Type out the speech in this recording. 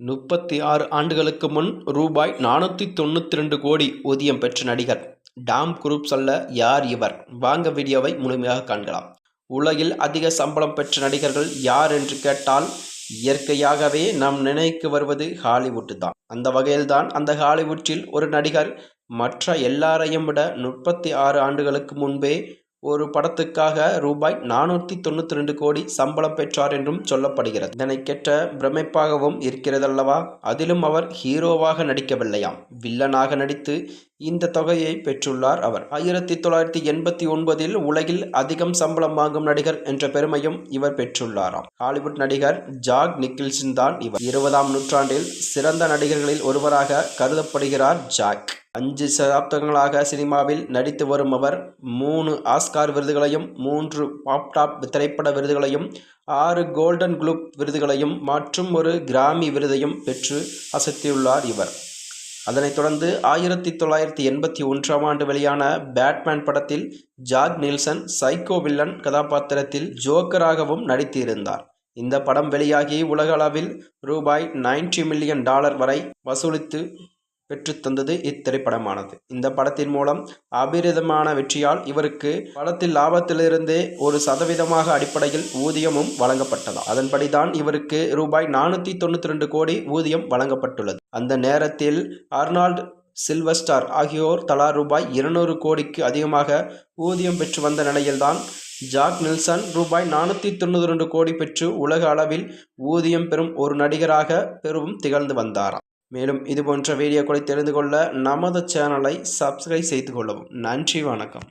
முப்பத்தி ஆறு ஆண்டுகளுக்கு முன் ரூபாய் நானூற்றி தொண்ணூற்றி ரெண்டு கோடி ஊதியம் பெற்ற நடிகர் டாம் குரூப் சொல்ல யார் இவர்? வாங்க வீடியோவை முழுமையாக காண்கலாம். உலகில் அதிக சம்பளம் பெற்ற நடிகர்கள் யார் என்று கேட்டால் இயற்கையாகவே நாம் நினைக்கு வருவது ஹாலிவுட் தான். அந்த வகையில்தான் அந்த ஹாலிவுட்டில் ஒரு நடிகர் மற்ற எல்லாரையும் விட முப்பத்தி ஆறு ஆண்டுகளுக்கு முன்பே ஒரு படத்துக்காக ரூபாய் நானூற்றி தொண்ணூற்றி ரெண்டு கோடி சம்பளம் பெற்றார் என்றும் சொல்லப்படுகிறது. இதனை கேட்ட பிரமிப்பாகவும் இருக்கிறதல்லவா? அதிலும் அவர் ஹீரோவாக நடிக்கவில்லையாம். வில்லனாக நடித்து இந்த தொகையை பெற்றுள்ளார் அவர். ஆயிரத்தி தொள்ளாயிரத்தி எண்பத்தி ஒன்பதில் உலகில் அதிகம் சம்பளம் வாங்கும் நடிகர் என்ற பெருமையும் இவர் பெற்றுள்ளாராம். ஹாலிவுட் நடிகர் ஜாக் நிக்கில்சன் தான் இவர். இருபதாம் நூற்றாண்டில் சிறந்த நடிகர்களில் ஒருவராக கருதப்படுகிறார் ஜாக். அஞ்சு சதாப்தங்களாக சினிமாவில் நடித்து வரும் அவர் மூணு ஆஸ்கார் விருதுகளையும் மூன்று பாப்டாப் திரைப்பட விருதுகளையும் ஆறு கோல்டன் குளூப் விருதுகளையும் மற்றும் ஒரு கிராமி விருதையும் பெற்று அசத்தியுள்ளார் இவர். அதனைத் தொடர்ந்து ஆயிரத்தி தொள்ளாயிரத்தி எண்பத்தி ஒன்றாம் ஆண்டு வெளியான பேட்மேன் படத்தில் ஜாக் நீல்சன் சைக்கோ வில்லன் கதாபாத்திரத்தில் ஜோக்கராகவும் நடித்திருந்தார். இந்த படம் வெளியாகி உலகளவில் ரூபாய் நைன்டி மில்லியன் டாலர் வரை வசூலித்து பெற்றுத்தந்தது இத்திரைப்படமானது. இந்த படத்தின் மூலம் அபிரிதமான வெற்றியால் இவருக்கு படத்தில் லாபத்திலிருந்தே ஒரு சதவீதமாக அடிப்படையில் ஊதியமும் வழங்கப்பட்டது. அதன்படிதான் இவருக்கு ரூபாய் நானூற்றி தொண்ணூற்றி ரெண்டு கோடி ஊதியம் வழங்கப்பட்டுள்ளது. அந்த நேரத்தில் அர்னால்ட் சில்வஸ்டார் ஆகியோர் தலா ரூபாய் இருநூறு கோடிக்கு அதிகமாக ஊதியம் பெற்று வந்த நிலையில்தான் ஜாக் நில்சன் ரூபாய் நானூற்றி தொண்ணூற்றி ரெண்டு கோடி பெற்று உலக அளவில் ஊதியம் பெறும் ஒரு நடிகராக பெரும் திகழ்ந்து வந்தாராம். மேலும் இது போன்ற வீடியோக்களை தெரிந்து கொள்ள நமது சேனலை சப்ஸ்கிரைப் செய்து கொள்ளவும். நன்றி வணக்கம்.